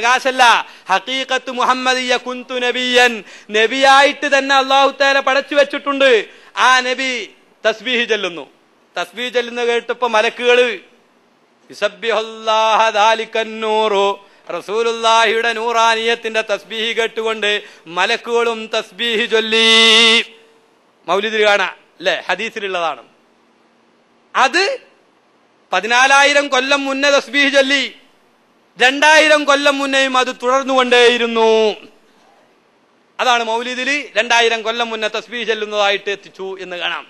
പ്രകാശല്ല. ഹക്കീഖത്ത് മുഹമ്മദിയ കുന്തു നബിയൻ നബിയായിട്ട് തന്നെ അള്ളാഹു താല പടച്ചു വെച്ചിട്ടുണ്ട്. ആ നബി തസ്ബീഹ് ചെല്ലുന്നു. തസ്ബീഹ് ചെല്ലുന്ന കേട്ടപ്പോ മലക്കുകൾ റസൂലുല്ലാഹിയുടെ നൂറാനിയത്തിന്റെ തസ്ബീഹ് കേട്ടുകൊണ്ട് മലക്കുകളും തസ്ബീഹ് ചൊല്ലി. മൗലിദിൽ കാണാം അല്ലെ? ഹദീസിലുള്ളതാണ്. അത് പതിനാലായിരം കൊല്ലം മുന്നേ തസ്ബീഹ് ചൊല്ലി. രണ്ടായിരം കൊല്ലം മുന്നേയും അത് തുടർന്നുകൊണ്ടേയിരുന്നു. അതാണ് മൗലിദിൽ രണ്ടായിരം കൊല്ലം മുന്നേ തസ്ബീ ചെല്ലുന്നതായിട്ട് എത്തിച്ചു എന്ന് കാണാം.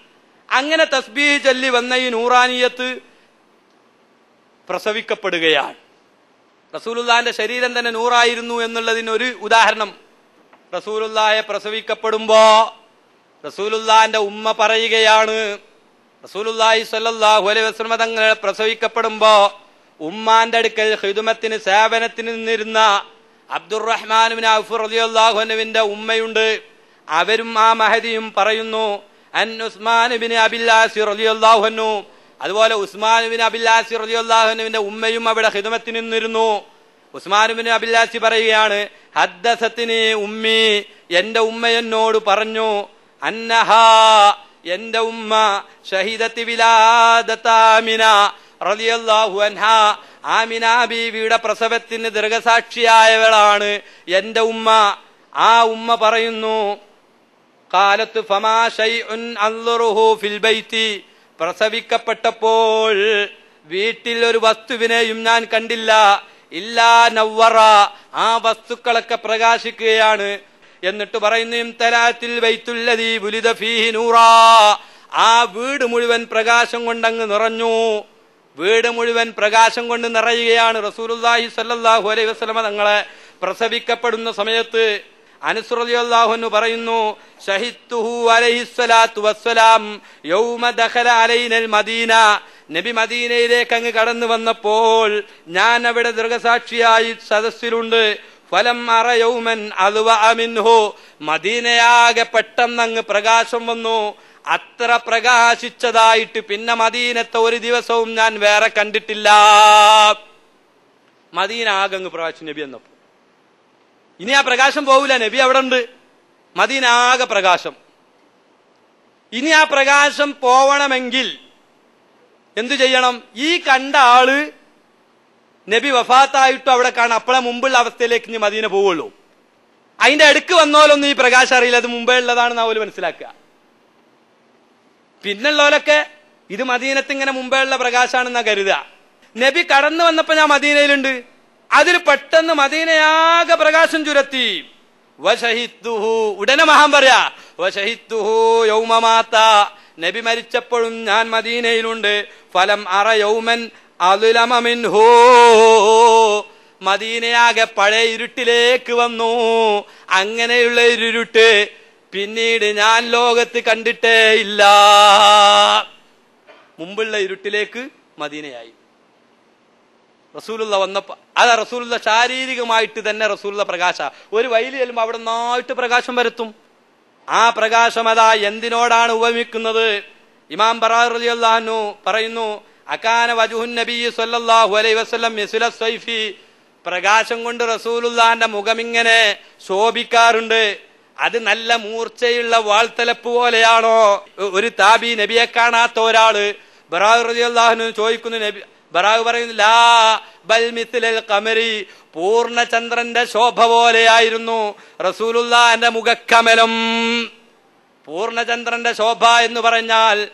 അങ്ങനെ തസ്ബീ ചൊല്ലി വന്ന ഈ നൂറാനിയത്ത് പ്രസവിക്കപ്പെടുകയാണ്. റസൂലുല്ലാന്റെ ശരീരം തന്നെ നൂറായിരുന്നു എന്നുള്ളതിന് ഒരു ഉദാഹരണം. റസൂലുല്ലായെ പ്രസവിക്കപ്പെടുമ്പോ റസൂലുല്ലാന്റെ ഉമ്മ പറയുകയാണ് റസൂലുല്ലായി സ്വല്ലാഹു അലൈഹി വസല്ലമ തങ്ങൾ പ്രസവിക്കപ്പെടുമ്പോ ഉമ്മാന്റെ അടുക്കൽ ഹിദുമത്തിന് സേവനത്തിന് നിന്നിരുന്ന അബ്ദുറഹ്മാനുവിന് അൻഹുവിന്റെ ഉമ്മയുണ്ട്. അവരും ആ മഹദിയും പറയുന്നു അൻ ഉസ്മാൻ ബിൻ അബില്ലാസി അൻഹു. അതുപോലെ ഉസ്മാൻ ബിൻ അബില്ലാസി റളിയല്ലാഹു അൻഹുവിന്റെ ഉമ്മയും അവിടെ ഹിദുമത്തിന് നിന്നിരുന്നു. ഉസ്മാനുബിന് അബില്ലാസി പറയുകയാണ് ഹദ്ദസത്തിന് ഉമ്മി എന്റെ ഉമ്മ എന്നോട് പറഞ്ഞു അന്നഹ എന്റെ ഉമ്മ ഷഹിദത്തി വിലാദത്താമിന റളിയല്ലാഹു അൻഹ ആമിന ബീവിയുടെ പ്രസവത്തിന് ദീർഘസാക്ഷിയായവളാണ് എന്റെ ഉമ്മ. ആ ഉമ്മ പറയുന്നു കാലത്ത് ഫമാ ഫിൽ പ്രസവിക്കപ്പെട്ടപ്പോൾ വീട്ടിൽ ഒരു വസ്തുവിനെയും ഞാൻ കണ്ടില്ല. ഇല്ലാ നവറ ആ വസ്തുക്കളൊക്കെ പ്രകാശിക്കുകയാണ്. എന്നിട്ട് പറയുന്നു ഇംതലാത്തിൽ വൈത്തുല്ലതി ബുലിദ ഫീഹി നൂറാ. ആ വീട് മുഴുവൻ പ്രകാശം കൊണ്ടങ്ങ് നിറഞ്ഞു. വീട് മുഴുവൻ പ്രകാശം കൊണ്ട് നിറയുകയാണ് റസൂലുള്ളാഹി സല്ലാഹു അലൈഹി വസ്ലമ തങ്ങളെ പ്രസവിക്കപ്പെടുന്ന സമയത്ത്. അനുസ്രലിയല്ലാഹുന്നു പറയുന്നു വസ്സലാം യൗമ ദഖല അലൈനൽ മദീന. നബി മദീനയിലേക്ക് അങ്ങ് കടന്നു വന്നപ്പോൾ ഞാൻ അവിടെ ദൃഗസാക്ഷിയായി സദസ്സിലുണ്ട്. ഫലം അറ യൗമൻ അലുവ അമിൻഹു. മദീനയാകെ പെട്ടെന്ന് അങ്ങ് പ്രകാശം വന്നു. അത്ര പ്രകാശിച്ചതായിട്ട് പിന്നെ മദീനത്തെ ഒരു ദിവസവും ഞാൻ വേറെ കണ്ടിട്ടില്ല. മദീന ആകെ അങ്ങ് പ്രകാശിച്ചു നബി എന്നപ്പോ. ഇനി ആ പ്രകാശം പോവില്ല. നബി അവിടെ ഉണ്ട് മദീന ആകെ പ്രകാശം. ഇനി ആ പ്രകാശം പോവണമെങ്കിൽ എന്തു ചെയ്യണം? ഈ കണ്ട ആൾ നബി വഫാത്തായിട്ടും അവിടെ കാണാം. അപ്പോഴെ മുമ്പുള്ള അവസ്ഥയിലേക്ക് ഇനി മദീന പോവുള്ളൂ. അതിന്റെ അടുക്ക് വന്നോലൊന്നും ഈ പ്രകാശം അറിയില്ല. അത് മുമ്പേ ഉള്ളതാണെന്ന് അവർ മനസ്സിലാക്കുക. പിന്നുള്ളവരൊക്കെ ഇത് മദീനത്ത് ഇങ്ങനെ മുമ്പേ ഉള്ള പ്രകാശാണെന്നാ കരുതുക. നബി കടന്നു വന്നപ്പോ ഞാൻ മദീനയിലുണ്ട്. അതിൽ പെട്ടെന്ന് മദീനയാകെ പ്രകാശം ചുരത്തി. ഉടനെ മഹാൻ പറയാ നബി മരിച്ചപ്പോഴും ഞാൻ മദീനയിലുണ്ട്. ഫലം അറ യൗമൻ അതുലമിൻഹോ മദീനയാകെ പഴയ ഇരുട്ടിലേക്ക് വന്നു. അങ്ങനെയുള്ള ഇരുട്ട് പിന്നീട് ഞാൻ ലോകത്ത് കണ്ടിട്ടേ ഇല്ല. മുമ്പുള്ള ഇരുട്ടിലേക്ക് മദീനയായി. റസൂലുള്ള വന്നപ്പോ അതാ റസൂലുള്ള ശാരീരികമായിട്ട് തന്നെ റസൂലുള്ള പ്രകാശ. ഒരു വയലിൽ ചെല്ലുമ്പോ അവിടെ നന്നായിട്ട് പ്രകാശം വരുത്തും. ആ പ്രകാശം അതാ എന്തിനോടാണ് ഉപമിക്കുന്നത്? ഇമാം ബറാഹു പറയുന്നു അക്കാന വജുഹുൻ നബി സല്ലല്ലാഹു അലൈ വസ്ലം സൈഫി പ്രകാശം കൊണ്ട് റസൂലുള്ളാന്റെ മുഖം ഇങ്ങനെ ശോഭിക്കാറുണ്ട്. അത് നല്ല മൂർച്ചയുള്ള വാൾത്തലപ്പ് പോലെയാണോ? ഒരു താബി നബിയെ കാണാത്ത ഒരാൾ ബറാഹു ചോദിക്കുന്നു നബി ബറാഹു പറയുന്നു ലാ ബൽ മിസ്ലൽ ഖമരി പൂർണചന്ദ്രന്റെ ശോഭ പോലെയായിരുന്നു റസൂലുല്ലാന്റെ മുഖക്കമലം. പൂർണചന്ദ്രന്റെ ശോഭ എന്ന് പറഞ്ഞാൽ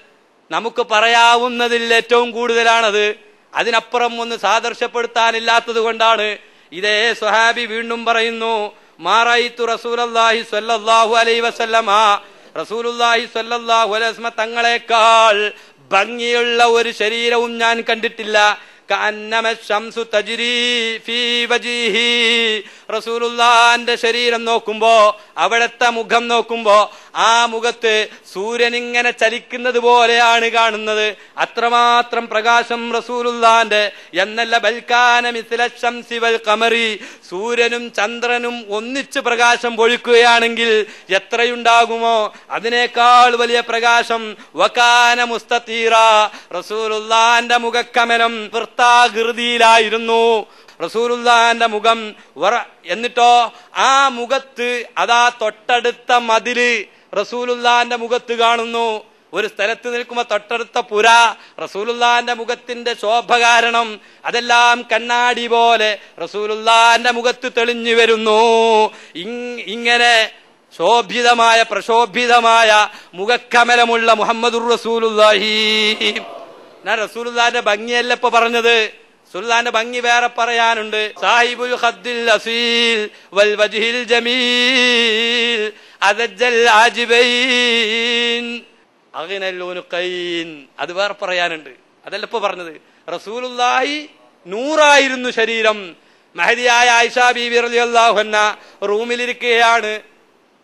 നമുക്ക് പറയാവുന്നതിൽ ഏറ്റവും കൂടുതലാണത്. അതിനപ്പുറം ഒന്ന് സാദൃശ്യപ്പെടുത്താനില്ലാത്തത് കൊണ്ടാണ്. ഇതേ സ്വഹാബി വീണ്ടും പറയുന്നു മാറായിത്തു റസൂലി സ്വല്ലല്ലാഹു അലൈഹി വസല്ലമ. റസൂലുല്ലാഹി സ്വല്ലല്ലാഹു അലൈഹി വസല്ലമ തങ്ങളെക്കാൾ ഭംഗിയുള്ള ഒരു ശരീരവും ഞാൻ കണ്ടിട്ടില്ല. റസൂലുള്ളാന്റെ ശരീരം നോക്കുമ്പോ അവിടത്തെ മുഖം നോക്കുമ്പോ ആ മുഖത്ത് സൂര്യൻ ഇങ്ങനെ ചലിക്കുന്നത് പോലെയാണ് കാണുന്നത്. അത്രമാത്രം പ്രകാശം റസൂലുള്ളാന്റെ. എന്നല്ല ബൽക്കാന വൽ ഖമറി. സൂര്യനും ചന്ദ്രനും ഒന്നിച്ച് പ്രകാശം പൊഴിക്കുകയാണെങ്കിൽ എത്രയുണ്ടാകുമോ? അതിനേക്കാൾ വലിയ പ്രകാശം. വക്കാന മുസ്തീറ റസൂലുള്ളാന്റെ മുഖക്കമനം വൃത്താകൃതിയിലായിരുന്നു റസൂലുല്ലാന്റെ മുഖം എന്നിട്ടോ ആ മുഖത്ത് അതാ തൊട്ടടുത്ത മതിൽ റസൂലുല്ലാന്റെ മുഖത്ത് കാണുന്നു. ഒരു സ്ഥലത്ത് നിൽക്കുമ്പോ തൊട്ടടുത്ത പുര റസൂലുല്ലാന്റെ മുഖത്തിന്റെ ശോഭ കാരണം അതെല്ലാം കണ്ണാടി പോലെ റസൂലുല്ലാന്റെ മുഖത്ത് തെളിഞ്ഞു വരുന്നു. ഇങ്ങനെ ശോഭിതമായ പ്രശോഭിതമായ മുഖക്കമലമുള്ള മുഹമ്മദുർ റസൂലുല്ലാഹി ഞാൻ റസൂൽദാന്റെ ഭംഗിയല്ല ഇപ്പൊ പറഞ്ഞത്? സുൽത്താന്റെ ഭംഗി വേറെ പറയാനുണ്ട്. സാഹിബുൽ ഖദ്ദിൽ അസീൽ വൽ വജ്ഹിൽ ജമീൽ ആജിബൈൻ അത് വേറെ പറയാനുണ്ട്. അതല്ല ഇപ്പൊ പറഞ്ഞത്? റസൂലുള്ളാഹി നൂറായിരുന്നു ശരീരം. മഹദിയായ ആയിഷ ബീബി റളിയല്ലാഹു അൻഹ റൂമിലിരിക്കുകയാണ്.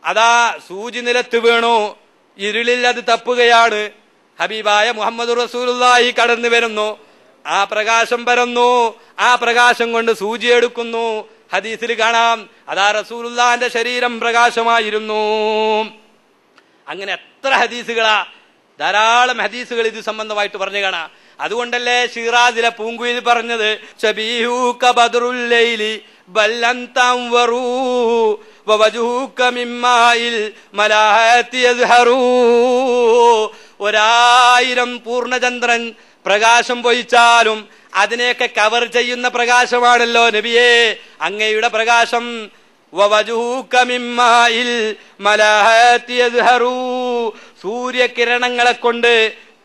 അതാ സൂചി നിലത്ത് വീണു ഇരുളിൽ അത് തപ്പുകയാണ്. ഹബീബായ മുഹമ്മദ് റസൂലുള്ളാഹി കടന്നു വരുന്നു. ആ പ്രകാശം പരന്നു. ആ പ്രകാശം കൊണ്ട് സൂചി എടുക്കുന്നു. ഹദീസിൽ കാണാം. അതാ റസൂലുള്ളാന്റെ ശരീരം പ്രകാശമായിരുന്നു. അങ്ങനെ എത്ര ഹദീസുകളാ. ധാരാളം ഹദീസുകൾ ഇത് സംബന്ധമായിട്ട് പറഞ്ഞു കാണാം. അതുകൊണ്ടല്ലേ ഷിറാദിലെ പൂങ്കുയിൽ പറഞ്ഞത് ഒരായിരം പൂർണചന്ദ്രൻ പ്രകാശം പൊയിച്ചാലും അതിനെയൊക്കെ കവർ ചെയ്യുന്ന പ്രകാശമാണല്ലോ നബിയേ. അങ്ങയുടെ പ്രകാശം സൂര്യകിരണങ്ങളെ കൊണ്ട്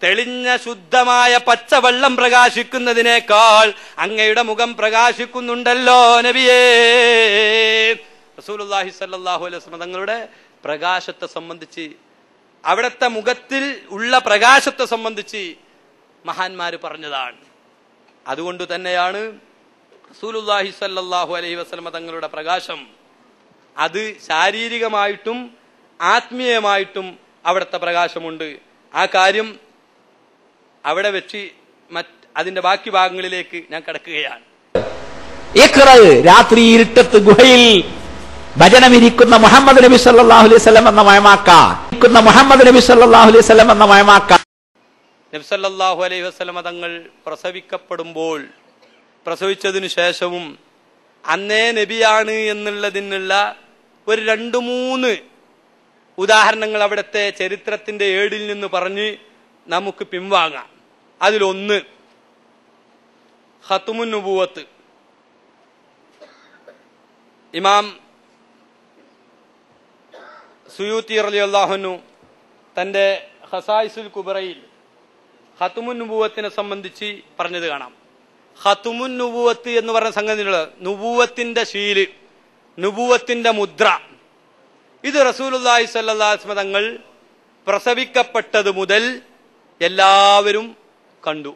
തെളിഞ്ഞ ശുദ്ധമായ പച്ചവെള്ളം പ്രകാശിക്കുന്നതിനേക്കാൾ അങ്ങയുടെ മുഖം പ്രകാശിക്കുന്നുണ്ടല്ലോ നബിയേ. റസൂലുള്ളാഹി സ്വല്ലല്ലാഹു അലൈഹി തങ്ങളുടെ പ്രകാശത്തെ സംബന്ധിച്ച് അവിടുത്തെ മുഖത്തിൽ ഉള്ള പ്രകാശത്തെ സംബന്ധിച്ച് മഹാന്മാര് പറഞ്ഞതാണ്. അതുകൊണ്ട് തന്നെയാണ് റസൂലുള്ളാഹി സ്വല്ലല്ലാഹു അലൈഹി വസ്ലമ തങ്ങളുടെ പ്രകാശം. അത് ശാരീരികമായിട്ടും ആത്മീയമായിട്ടും അവിടുത്തെ പ്രകാശമുണ്ട്. ആ കാര്യം അവിടെ വെച്ച് മറ്റ് അതിന്റെ ബാക്കി ഭാഗങ്ങളിലേക്ക് ഞാൻ കിടക്കുകയാണ്. രാത്രി ഇരുട്ടത്ത് ഗുഹയിൽ ഭജനമിരിക്കുന്ന മുഹമ്മദ് നബി സല്ലാഹു അലൈഹി വസല്ലം എന്ന മയമാക്ക ഇരിക്കുന്ന മുഹമ്മദ് നബി സല്ലാഹു അലൈഹി വസല്ലം എന്ന മയമാക്കാം. നബി സല്ലാഹു അലൈഹി വസ്ലമ തങ്ങൾ പ്രസവിക്കപ്പെടുമ്പോൾ പ്രസവിച്ചതിനു ശേഷവും അന്നേ നബിയാണ് എന്നുള്ളതിനുള്ള ഒരു രണ്ടു മൂന്ന് ഉദാഹരണങ്ങൾ അവിടുത്തെ ചരിത്രത്തിന്റെ ഏടിൽ നിന്ന് പറഞ്ഞ് നമുക്ക് പിൻവാങ്ങാം. അതിലൊന്ന് ഹത്തുമുൻ നുബൂവത്ത്. ഇമാം സുയൂത്തി അലി അള്ളാഹുനു തന്റെ ഹസായിസുൽ കുബറയിൽ ഹത്തുമുൻ നുബൂവത്തിനെ സംബന്ധിച്ച് പറഞ്ഞത് കാണാം. ഹത്തുമുൻ നുബൂവത്ത് എന്ന് പറഞ്ഞ സംഗതിയുള്ളത് നുബൂവത്തിന്റെ ശീൽ നുബൂവത്തിന്റെ മുദ്ര. ഇത് റസൂലുല്ലാഹി സല്ലാസ്മ തങ്ങൾ പ്രസവിക്കപ്പെട്ടത് മുതൽ എല്ലാവരും കണ്ടു.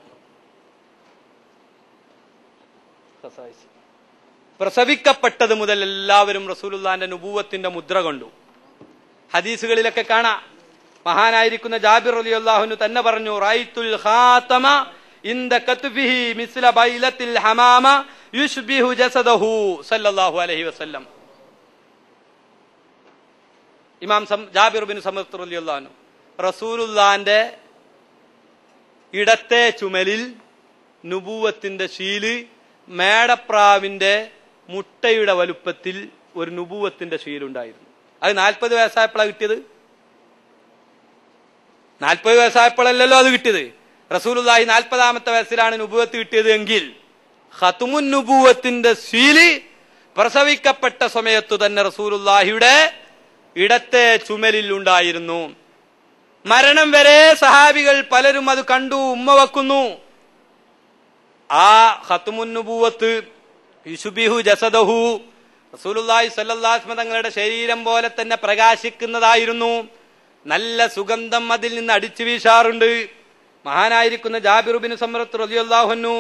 പ്രസവിക്കപ്പെട്ടത് മുതൽ എല്ലാവരും റസൂലുല്ലാന്റെ നുബൂവത്തിന്റെ മുദ്ര കണ്ടു. ഹദീസുകളിലൊക്കെ കാണാം. മഹാനായിരിക്കുന്ന ജാബിർ അലി അള്ളാഹുനു തന്നെ പറഞ്ഞു റൈത്തുൽ മിസ്ല ബൈലത്തിൽ ഹമാമ ജസദഹു സല്ലല്ലാഹു അലൈഹി വസല്ലം. ഇമാം ജാബിർ ബിൻ ഇടത്തെ ചുമലിൽ നുബൂവത്തിന്റെ ശീൽ മേടപ്രാവിന്റെ മുട്ടയുടെ വലുപ്പത്തിൽ ഒരു നുബൂവത്തിന്റെ ശീലുണ്ടായിരുന്നു. അത് നാൽപ്പത് വയസ്സായപ്പോഴാണ് കിട്ടിയത്? നാൽപ്പത് വയസ്സായപ്പോഴല്ലല്ലോ അത് കിട്ടിയത്. റസൂലുള്ളാഹി നാൽപ്പതാമത്തെ വയസ്സിലാണ് നുപൂവത്ത് കിട്ടിയത് എങ്കിൽ ഖത്തുമുൻ സീലി പ്രസവിക്കപ്പെട്ട സമയത്തു തന്നെ റസൂലുള്ളാഹിയുടെ ഇടത്തെ ചുമലിൽ ഉണ്ടായിരുന്നു. മരണം വരെ സഹാബികൾ പലരും അത് കണ്ടു ഉമ്മ വെക്കുന്നു. ആ ഹത്തുമുന്നുപൂവത്ത് യുസുബിഹു ജസദഹു അലൈഹി വസല്ലം തങ്ങളുടെ ശരീരം പോലെ തന്നെ പ്രകാശിക്കുന്നതായിരുന്നു. നല്ല സുഗന്ധം അതിൽ നിന്ന് അടിച്ചു വീശാറുണ്ട്. മഹാനായിരിക്കുന്ന ജാബിറുബിന് സമറത്ത് റളിയല്ലാഹുന്നു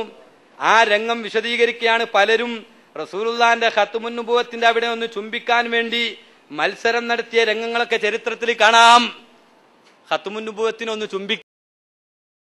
ആ രംഗം വിശദീകരിക്കുകയാണ്. പലരും റസൂലുള്ളാന്റെ ഖത്തുമുന്നുബുവത്തിന്റെ അവിടെ ഒന്ന് ചുംബിക്കാൻ വേണ്ടി മത്സരം നടത്തിയ രംഗങ്ങളൊക്കെ ചരിത്രത്തിൽ കാണാം. ഖത്തുമുന്നുബുവത്തിനൊന്ന് ചുംബിക്കാൻ